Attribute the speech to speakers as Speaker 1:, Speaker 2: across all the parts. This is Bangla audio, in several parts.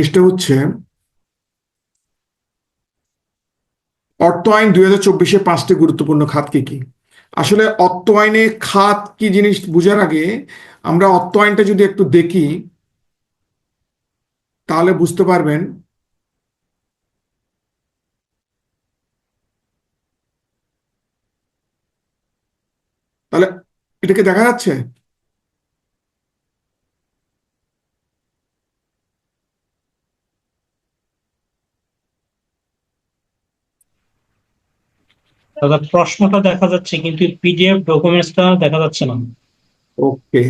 Speaker 1: জিনিসটা হচ্ছে, অর্থ আইন দুই হাজার চব্বিশে পাঁচটি গুরুত্বপূর্ণ খাত কি কি? আসলে অর্থ আইনে খাত কি জিনিস বোঝার আগে আমরা অর্থ আইনটা যদি একটু দেখি, তাহলে বুঝতে পারবেন তাহলে এটাকে দেখা যাচ্ছে?
Speaker 2: দাদা প্রশ্নটা দেখা যাচ্ছে কিন্তু পিডিএফ ডকুমেন্টসটা দেখা যাচ্ছে না।
Speaker 1: ওকে।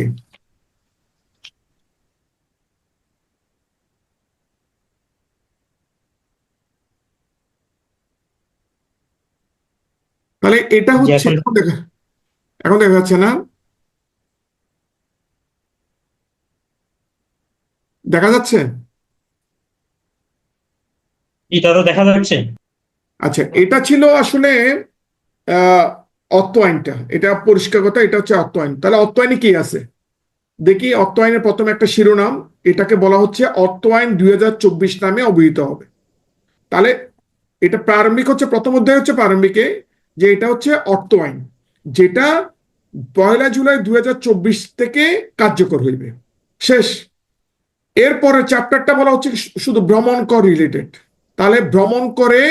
Speaker 1: তাহলে এটা হচ্ছে
Speaker 2: এখন-
Speaker 1: দেখা এখন দেখা যাচ্ছে না? দেখা যাচ্ছে?
Speaker 2: এই দাদা দেখা যাচ্ছে।
Speaker 1: আচ্ছা এটা ছিল আসলে অর্থ আইনটা। এটা পরিষ্কার কথা, এটা হচ্ছে অর্থ আইন। তাহলে অর্থ আইনে কি আছে? দেখি, অর্থ আইনের প্রথমে একটা শিরোনাম, এটাকে বলা হচ্ছে অর্থ আইন দু হাজার চব্বিশ নামে অবহিত হবে। তাহলে এটা প্রারম্ভিক হচ্ছে, প্রথম অধ্যায় হচ্ছে প্রারম্ভিকে, যে এটা হচ্ছে অর্থ আইন, যেটা পয়লা জুলাই দুই হাজার চব্বিশ থেকে কার্যকর হইবে। শেষ। এরপরে চ্যাপ্টারটা বলা হচ্ছে শুধু ভ্রমণ কর রিলেটেড তাহলে ভ্রমণ করে,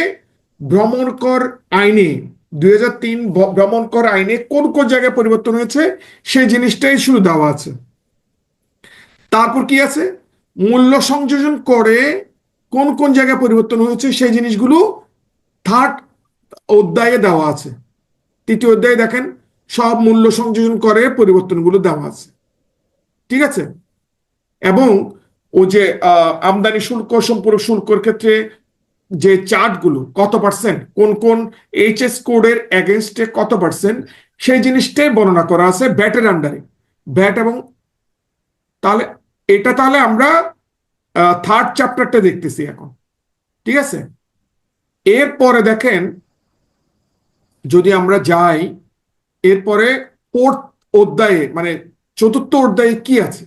Speaker 1: ভ্রমণ কর আইনে দুই হাজার তিন ভ্রমণ কর আইনে কোন কোন জায়গায় পরিবর্তন হয়েছে, সেই জিনিসটাই শুধু দেওয়া আছে। তারপর কি আছে? মূল্য সংযোজন করে কোন কোন জায়গায় পরিবর্তন হয়েছে, সেই জিনিসগুলো থার্ড অধ্যায়ে দেওয়া আছে। তৃতীয় অধ্যায়ে দেখেন, সব মূল্য সংযোজন করে পরিবর্তনগুলো দেওয়া আছে। ঠিক আছে? এবং ও যে আমদানি শুল্ক, সম্পূরক শুল্কর ক্ষেত্রে যে চার্টগুলো কত পার্সেন্ট, কোন কোন এইচএস কোডের এগেনস্টে কত পার্সেন্ট, সেই জিনিসটাই বর্ণনা করা আছে ব্যাটের আন্ডারে ব্যাট এবং তাহলে, এটা তাহলে আমরা থার্ড চ্যাপ্টারটা দেখতেছি এখন। ঠিক আছে? এরপরে দেখেন, যদি আমরা যাই, এরপরে ফোর্থ অধ্যায়ে মানে চতুর্থ অধ্যায়ে কি আছে?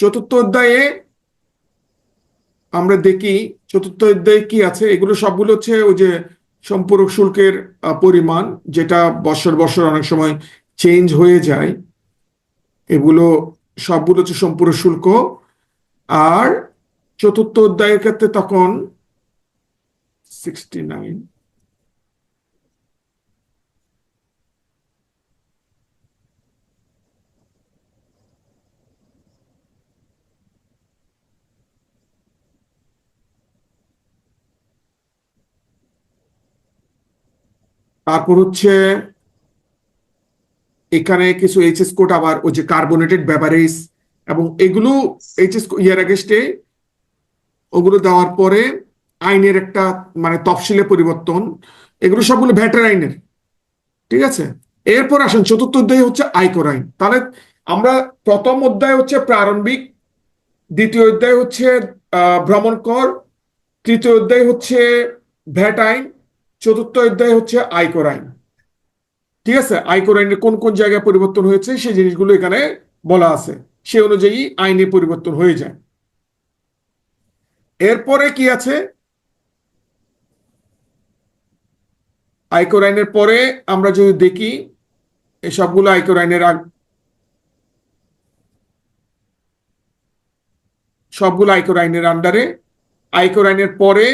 Speaker 1: চতুর্থ অধ্যায়ে আমরা দেখি, চতুর্থ অধ্যায়ে কি আছে? এগুলো সবগুলো হচ্ছে ওই যে সম্পূরক শুল্কের পরিমাণ, যেটা বছর বছর অনেক সময় চেঞ্জ হয়ে যায়। এগুলো সবগুলো হচ্ছে সম্পূরক শুল্ক। আর চতুর্থ অধ্যায়ের ক্ষেত্রে তখন সিক্সটি নাইন তারপর হচ্ছে এখানে কিছু এইচএস কোড, আবার ওই যে কার্বোনেটেড বেভারেজ এবং এগুলো এইচএস ইয়ার আগেস্টে ওগুলো দেওয়ার পরে আইনের একটা মানে তফসিলে পরিবর্তন, এগুলো সবগুলো ভ্যাটের আইনের, ঠিক আছে? এরপর আসেন চতুর্থ অধ্যায় হচ্ছে আয়কর আইন। তাহলে আমরা প্রথম অধ্যায় হচ্ছে প্রারম্ভিক, দ্বিতীয় অধ্যায় হচ্ছে ভ্রমণ কর, তৃতীয় অধ্যায় হচ্ছে ভ্যাট আইন চতুর্থ অধ্যায় হচ্ছে আয়কর আইন ঠিক আছে? আয়কর আইনের কোন কোন জায়গায় পরিবর্তন হয়েছে? সেই জিনিসগুলো এখানে বলা আছে। সে অনুযায়ী আইনে পরিবর্তন হয়ে যায়। এরপরে কি আছে? আয়কর আইনের পরে আমরা যদি দেখি, এই সবগুলো আয়কর আইনের সবগুলো আয়কর আইনের আন্ডারে আয়কর আইনের পরে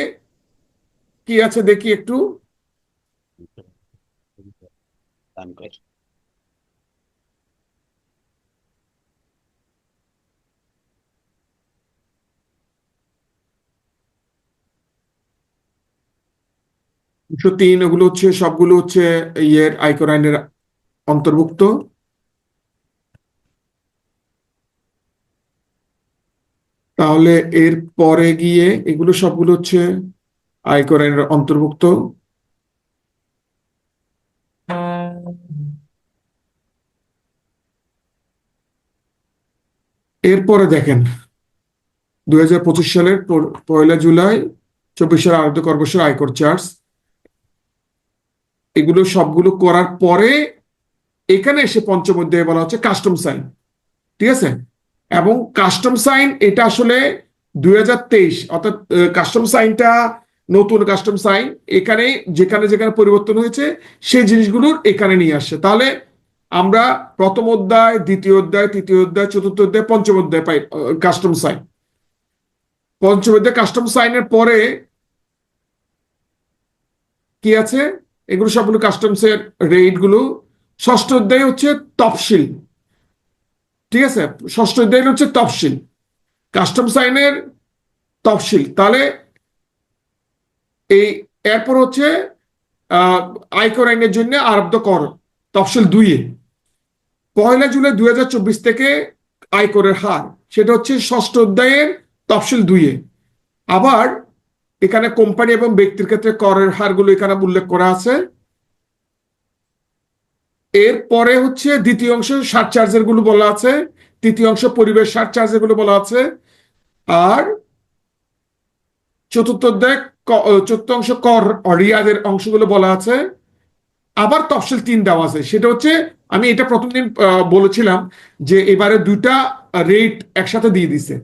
Speaker 1: কি আছে দেখি একটু। দুশো তিন ওগুলো হচ্ছে সবগুলো হচ্ছে ইয়ের আয়কর আইনের অন্তর্ভুক্ত। তাহলে এর পরে গিয়ে এগুলো সবগুলো হচ্ছে আয়কর আইনের অন্তর্ভুক্ত? এরপরে দেখেন, দুই হাজার পঁচিশ সালের পয়লা জুলাই চব্বিশ সালের আরব্ধ কর্পোরেশন আয়কর চার্জ। এগুলো সবগুলো করার পরে এখানে এসে পঞ্চম অধ্যায়ে বলা হচ্ছে কাস্টম সাইন। ঠিক আছে? এবং কাস্টম সাইন এটা আসলে দুই হাজার তেইশ, অর্থাৎ কাস্টম সাইনটা নতুন কাস্টম সাইন এখানে, যেখানে যেখানে পরিবর্তন হয়েছে, সেই জিনিসগুলোর এখানে নিয়ে আসছে। তাহলে আমরা প্রথম অধ্যায়, দ্বিতীয় অধ্যায়, তৃতীয় অধ্যায়, চতুর্থ অধ্যায়, পঞ্চম অধ্যায় পাই কাস্টম সাইন পঞ্চম অধ্যায় কাস্টম সাইনের পরে কি আছে? এগুলো সবগুলো কাস্টমসের রেটগুলো। ষষ্ঠ অধ্যায় হচ্ছে তফসিল। ঠিক আছে? ষষ্ঠ অধ্যায় হচ্ছে তফসিল। কাস্টম সাইনের তফসিল। তাহলে এই এরপর হচ্ছে আয়কর আইনের জন্য আরব্ধ কর, তফসিল দুইয়ে পয়লা জুলাই দুই হাজার চব্বিশ থেকে আয়করের হার, সেটা হচ্ছে ষষ্ঠ অধ্যায়ের তফসিল দুইয়ে আবার এখানে কোম্পানি এবং ব্যক্তির ক্ষেত্রে করের হারগুলো এখানে উল্লেখ করা আছে। এরপরে হচ্ছে দ্বিতীয় অংশ সার চার্জেরগুলো বলা আছে, তৃতীয় অংশ পরিবেশ সার চার্জেরগুলো বলা আছে। আর চতুর্থ অধ্যায় চতুর্থ অংশ কর রিয়াদের অংশগুলো বলা আছে। আবার তফসিল তিন দেওয়া আছে। সেটা হচ্ছে আমি এটা প্রথম দিন বলেছিলাম যে এবারে দুইটা রেট একসাথে দিয়ে দিছে।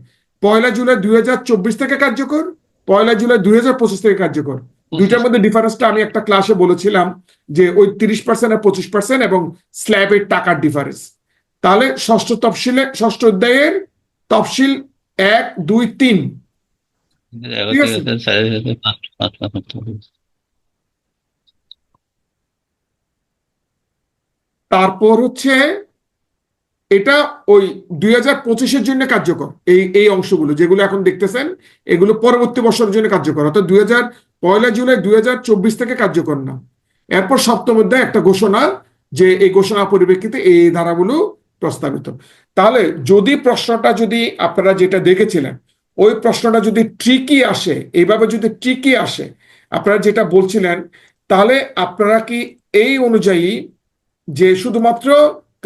Speaker 1: পয়লা জুলাই দুই হাজার চব্বিশ থেকে কার্যকর পয়লা জুলাই দু হাজার পঁচিশ থেকে কার্যকর। দুইটার মধ্যে ডিফারেন্সটা আমি একটা ক্লাসে বলেছিলাম যে ওই তিরিশ পার্সেন্ট আর পঁচিশ পার্সেন্ট এবং স্ল্যাবের টাকার ডিফারেন্স তাহলে ষষ্ঠ তফসিলে ষষ্ঠ অধ্যায়ের তফসিল এক দুই তিন। তারপর হচ্ছে এটা ওই দুই হাজার পঁচিশের জন্য কার্যকর। এই এই অংশগুলো যেগুলো এখন দেখতেছেন এগুলো পরবর্তী বছরের জন্য কার্যকর। অর্থাৎ দুই হাজার পয়লা জুলাই দুই হাজার চব্বিশ থেকে কার্যকর না। এরপর সপ্তম অধ্যায় একটা ঘোষণা যে এই ঘোষণা পরিপ্রেক্ষিতে এই ধারাগুলো প্রস্তাবিত। তাহলে যদি প্রশ্নটা যদি আপনারা যেটা দেখেছিলেন ওই প্রশ্নটা যদি ট্রিকি আসে, এইভাবে যদি ট্রিকি আসে, আপনারা যেটা বলছিলেন, তাহলে আপনারা কি এই অনুযায়ী যে শুধুমাত্র,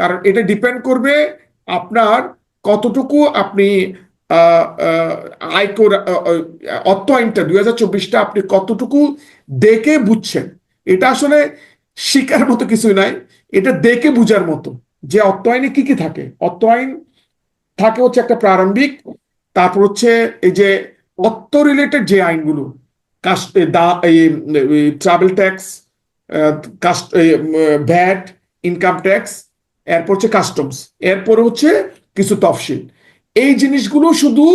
Speaker 1: কারণ এটা ডিপেন্ড করবে আপনার কতটুকু আপনি আয়কর অর্থ আইনটা দুই হাজার চব্বিশটা আপনি কতটুকু দেখে বুঝছেন। এটা আসলে শিকার মতো কিছুই নাই, এটা দেখে বুঝার মতো। যে অর্থ আইনে কি কি থাকে? অর্থ আইন থাকে হচ্ছে একটা প্রারম্ভিক তারপর হচ্ছে এই যে অর্থ রিলেটেড যে আইনগুলো, কাস্ট দা travel tax caste VAT income tax এরপর হচ্ছে কাস্টমস এরপরে হচ্ছে কিছু তফসিল। এই জিনিসগুলো শুধু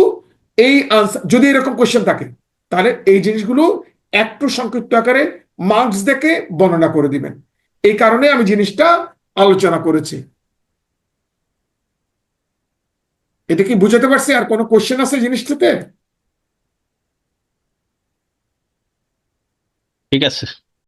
Speaker 1: এই আনসার যদি এরকম কোশ্চেন থাকে, তাহলে এই জিনিসগুলো একটু সংক্ষিপ্ত আকারে মার্কস দেখে বর্ণনা করে দিবেন। এই কারণে আমি জিনিসটা আলোচনা করেছি। এটা কি বুঝাতে পারছি? আর কোনো কোশ্চেন আছে জিনিসটাতে?
Speaker 3: ঠিক আছে।